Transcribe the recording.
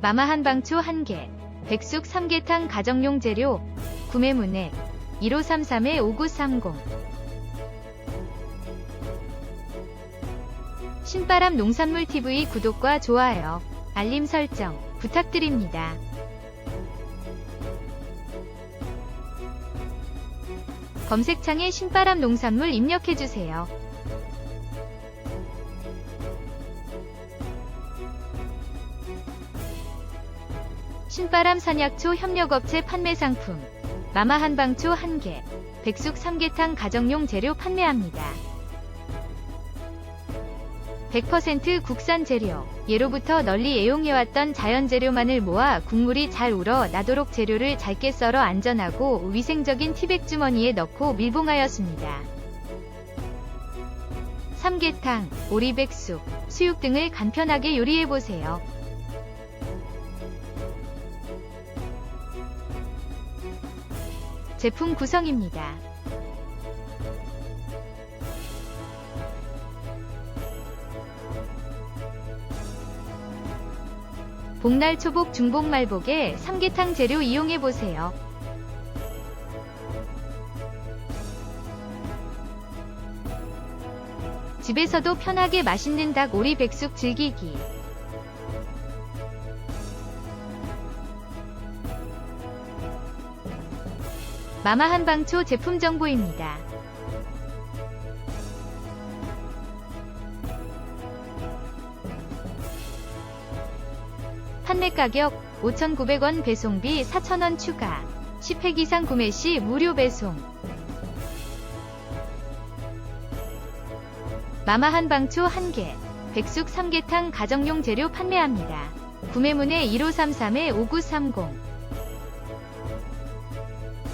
마마 한방초 1개, 백숙 삼계탕 가정용 재료, 구매 문의 1533-5930 신바람 농산물 TV 구독과 좋아요, 알림 설정 부탁드립니다. 검색창에 신바람 농산물 입력해주세요. 신바람 산약초 협력업체 판매 상품 마마 한방초 1개 백숙 삼계탕 가정용 재료 판매합니다. 100% 국산 재료 예로부터 널리 애용해왔던 자연 재료만을 모아 국물이 잘 우러 나도록 재료를 잘게 썰어 안전하고 위생적인 티백 주머니에 넣고 밀봉하였습니다. 삼계탕, 오리백숙, 수육 등을 간편하게 요리해보세요. 제품 구성입니다. 복날 초복 중복 말복에 삼계탕 재료 이용해 보세요. 집에서도 편하게 맛있는 닭 오리 백숙 즐기기. 마마 한방초 제품 정보입니다. 판매 가격 5,900원 배송비 4,000원 추가. 10팩 이상 구매 시 무료 배송. 마마 한방초 1개, 백숙 삼계탕 가정용 재료 판매합니다. 구매 문의 1533-5930